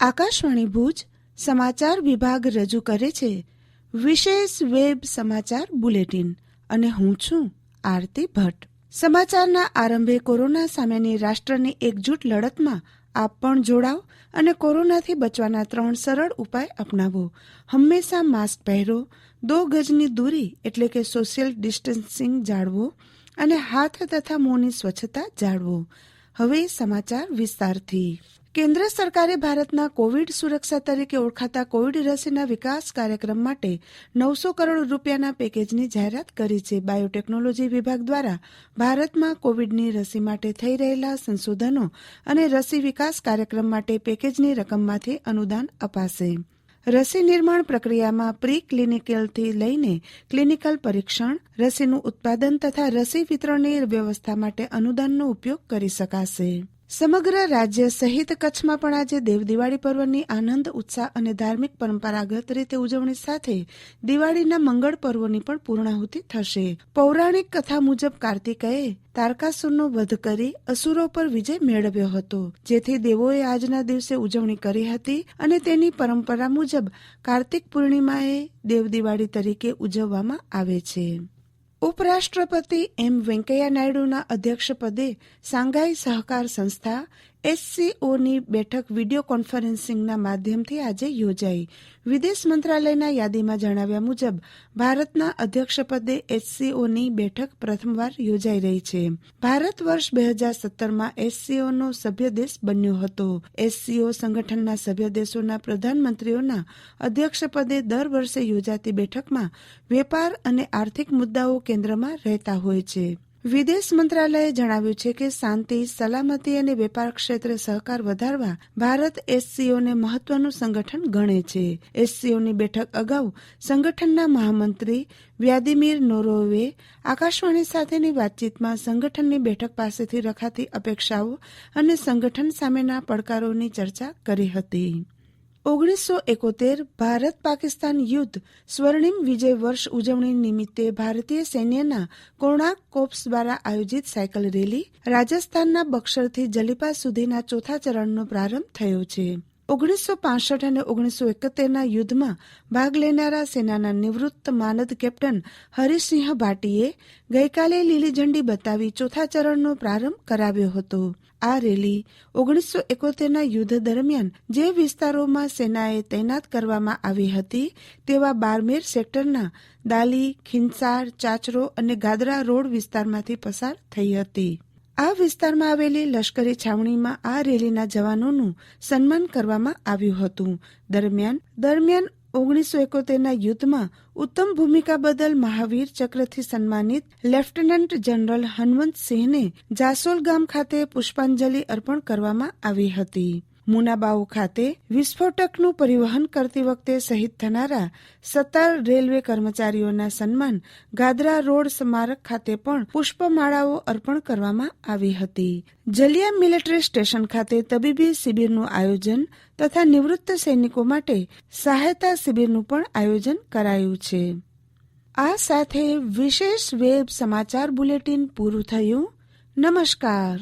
આકાશવાણી ભુજ સમાચાર વિભાગ રજૂ કરે છે, વિશેષ વેબ સમાચાર બુલેટિન અને હું છું આરતી ભટ્ટ. સમાચારના આરંભે કોરોના સામેની રાષ્ટ્રની એકજૂટ લડતમાં આપ પણ જોડાવ અને કોરોનાથી બચવાના ત્રણ સરળ ઉપાય અપનાવો. હંમેશા માસ્ક પહેરો, દો ગજની દૂરી એટલે કે સોશિયલ ડિસ્ટન્સિંગ જાળવો અને હાથ તથા મોંની સ્વચ્છતા જાળવો. હવે સમાચાર વિસ્તારથી. કેન્દ્ર સરકારે ભારતના કોવિડ સુરક્ષા તરીકે ઓળખાતા કોવિડ રસીના વિકાસ કાર્યક્રમ માટે નવસો કરોડ રૂપિયાના પેકેજની જાહેરાત કરી છે. બાયોટેકનોલોજી વિભાગ દ્વારા ભારતમાં કોવિડની રસી માટે થઈ રહેલા સંશોધનો અને રસી વિકાસ કાર્યક્રમ માટે પેકેજની રકમમાંથી અનુદાન અપાશે. રસી નિર્માણ પ્રક્રિયામાં પ્રી ક્લિનિકલથી લઈને ક્લિનિકલ પરીક્ષણ, રસીનું ઉત્પાદન તથા રસી વિતરણની વ્યવસ્થા માટે અનુદાનનો ઉપયોગ કરી શકાશે. સમગ્ર રાજ્ય સહિત કચ્છમાં પણ આજે દેવ દિવાળી પર્વની આનંદ, ઉત્સાહ અને ધાર્મિક પરંપરાગત રીતે ઉજવણી સાથે દિવાળીના મંગળ પર્વોની પણ પૂર્ણાહુતિ થશે. પૌરાણિક કથા મુજબ કાર્તિકેયે તારકાસુરનો વધ કરી અસુરો પર વિજય મેળવ્યો હતો, જેથી દેવોએ આજના દિવસે ઉજવણી કરી હતી અને તેની પરંપરા મુજબ કાર્તિક પૂર્ણિમાએ દેવ દિવાળી તરીકે ઉજવવામાં આવે છે. ઉપરાષ્ટ્રપતિ એમ વેંકૈયા નાયડુના અધ્યક્ષપદે સાંઘાઈ સહકાર સંસ્થા એસસીઓની બેઠક વીડિયો કોન્ફરન્સિંગના માધ્યમથી આજે યોજાઈ. વિદેશ મંત્રાલયના યાદીમાં જણાવ્યા મુજબ, ભારતના અધ્યક્ષપદે એસસીઓની બેઠક પ્રથમવાર યોજાઈ રહી છે. ભારત વર્ષ બે હજાર સત્તરમાં એસસીઓનો સભ્ય દેશ બન્યો હતો. એસસીઓ સંગઠનના સભ્ય દેશોના પ્રધાનમંત્રીઓના અધ્યક્ષપદે દર વર્ષે યોજાતી બેઠકમાં વેપાર અને આર્થિક મુદ્દાઓ કેન્દ્રમાં રહેતા હોય છે. વિદેશ મંત્રાલયે જણાવ્યું છે કે શાંતિ, સલામતી અને વેપાર ક્ષેત્રે સહકાર વધારવા ભારત એસસીઓને મહત્વનું સંગઠન ગણે છે. એસસીઓની બેઠક અગાઉ સંગઠનના મહામંત્રી વ્યાદિમીર નોરોવે આકાશવાણી સાથેની વાતચીતમાં સંગઠનની બેઠક પાસેથી રખાતી અપેક્ષાઓ અને સંગઠન સામેના પડકારોની ચર્ચા કરી હતી. ઓગણીસો એકોતેર ભારત પાકિસ્તાન યુદ્ધ સ્વર્ણિમ વિજય વર્ષ ઉજવણી નિમિત્તે ભારતીય સૈન્યના કોણાક કોપ્સ દ્વારા આયોજિત સાયકલ રેલી રાજસ્થાનના બક્સરથી જલીપા સુધીના ચોથા ચરણનો પ્રારંભ થયો છે. ઓગણીસો પાસઠ અને ઓગણીસો એકોતેરના યુદ્ધમાં ભાગ લેનારા સેનાના નિવૃત્ત માનદ કેપ્ટન હરિસિંહ ભાટીએ ગઈકાલે લીલી ઝંડી બતાવી ચોથા ચરણનો પ્રારંભ કરાવ્યો હતો. આ રેલી ઓગણીસો એકોતેરના યુદ્ધ દરમિયાન જે વિસ્તારોમાં સેનાએ તૈનાત કરવામાં આવી હતી તેવા બારમેર સેક્ટરના દાલી, ખિંસાર, ચાચરો અને ગાદરા રોડ વિસ્તારમાંથી પસાર થઈ હતી. આ વિસ્તારમાં આવેલી લશ્કરી છાવણીમાં આ રેલીના જવાનોનું સન્માન કરવામાં આવ્યું હતું. દરમિયાન દરમિયાન ઓગણીસો એકોતેરના યુદ્ધમાં ઉત્તમ ભૂમિકા બદલ મહાવીર ચક્રથી સન્માનિત લેફ્ટનન્ટ જનરલ હનવંતસિંહને જાસોલ ગામ ખાતે પુષ્પાંજલિ અર્પણ કરવામાં આવી હતી. મુનાબાઉ ખાતે વિસ્ફોટકનું પરિવહન કરતી વખતે શહીદ થનારા સત્તર રેલવે કર્મચારીઓના સન્માન ગાદરા રોડ સ્મારક ખાતે પણ પુષ્પમાળાઓ અર્પણ કરવામાં આવી હતી. જલિયા મિલિટરી સ્ટેશન ખાતે તબીબી શિબિરનું આયોજન તથા નિવૃત્ત સૈનિકો માટે સહાયતા શિબિરનું પણ આયોજન કરાયું છે. આ સાથે વિશેષ વેબ સમાચાર બુલેટિન પૂરું થયું. નમસ્કાર.